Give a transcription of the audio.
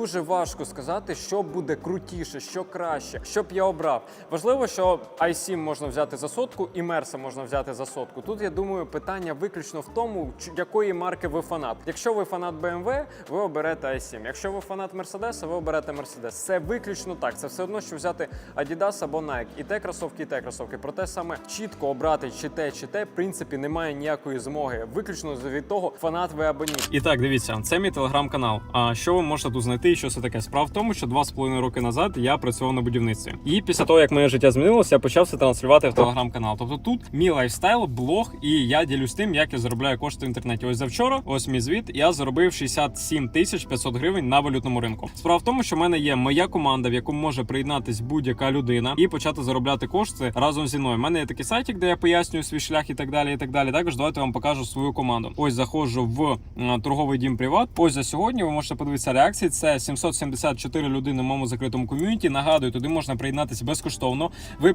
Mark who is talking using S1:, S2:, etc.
S1: Дуже важко сказати, що буде крутіше, що краще, що б я обрав. Важливо, що i7 можна взяти за сотку і Мерса можна взяти за сотку. Тут я думаю, питання виключно в тому, якої марки ви фанат. Якщо ви фанат BMW, ви оберете i7. Якщо ви фанат Мерседеса, ви оберете Мерседес. Це виключно так. Це все одно, що взяти Adidas або Nike. І те кросовки, і те кросовки. Проте саме чітко обрати чи те, чи те, в принципі, немає ніякої змоги. Виключно від того, фанат ви або ні.
S2: І так, дивіться, це мій телеграм-канал. А що ви можете тут знайти і що це таке? Справа в тому, що два з половиною роки назад я працював на будівництві. І після того, як моє життя змінилося, я почав це транслювати в телеграм-канал. Тобто тут мій лайфстайл, блог, і я ділюсь тим, як я заробляю кошти в інтернеті. Ось завчора, ось мій звіт. Я заробив 67 тисяч 500 гривень на валютному ринку. Справа в тому, що в мене є моя команда, в яку може приєднатись будь-яка людина і почати заробляти кошти разом зі мною. У мене є такий сайтик, де я пояснюю свій шлях і так далі. І так далі. Також давайте вам покажу свою команду. Ось заходжу в торговий дім Приват. Ось за сьогодні ви можете подивитися реакції. Це 774 людини в моєму закритому ком'юніті. Нагадую, туди можна приєднатися безкоштовно. Ви